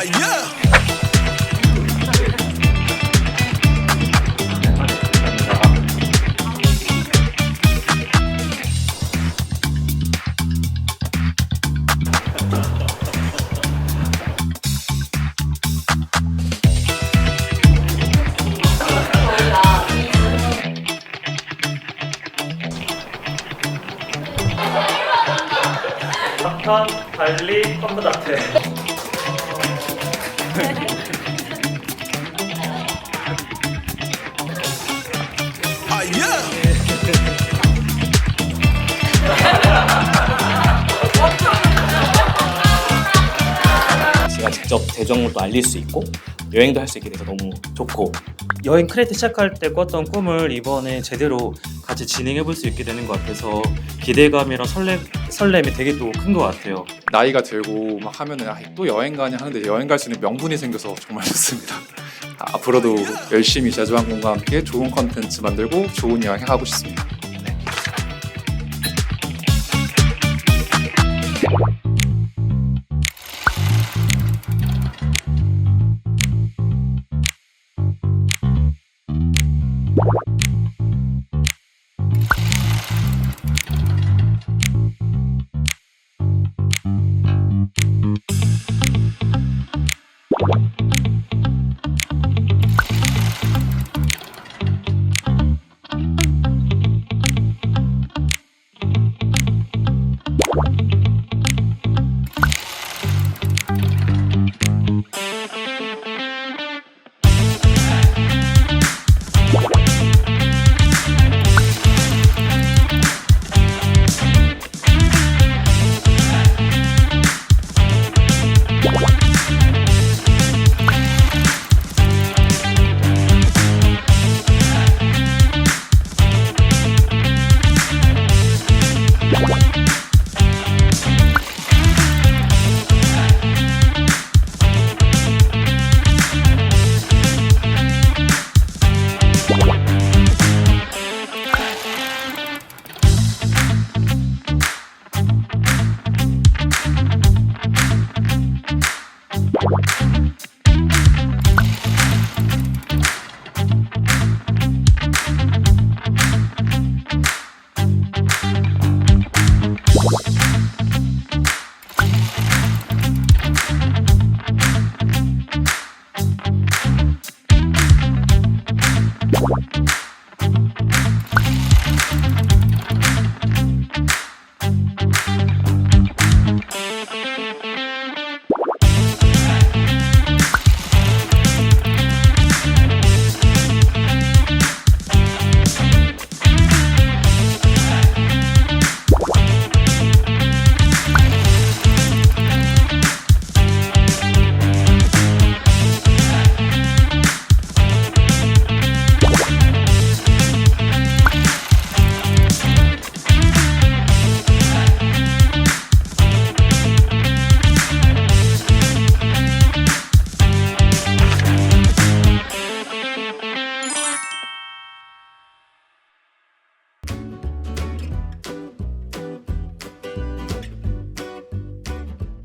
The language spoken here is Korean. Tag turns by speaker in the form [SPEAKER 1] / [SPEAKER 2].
[SPEAKER 1] 아, 예! 탑, 발리, 컴퓨터 앞에.
[SPEAKER 2] 제가 직접 대정도 알릴 수 있고 여행도 할 수 있게 돼서 너무 좋고
[SPEAKER 1] 여행 크레이트 시작할 때 꿨던 꿈을 이번에 제대로 같이 진행해 볼 수 있게 되는 것 같아서 기대감이랑 설렘, 설렘이 되게 또 큰 것 같아요.
[SPEAKER 3] 나이가 들고 막 하면은 아, 또 여행 가냐 하는데 여행 갈 수 있는 명분이 생겨서 정말 좋습니다. 앞으로도 열심히 제주항공과 함께 좋은 컨텐츠 만들고 좋은 여행 하고 싶습니다. 네. Bye.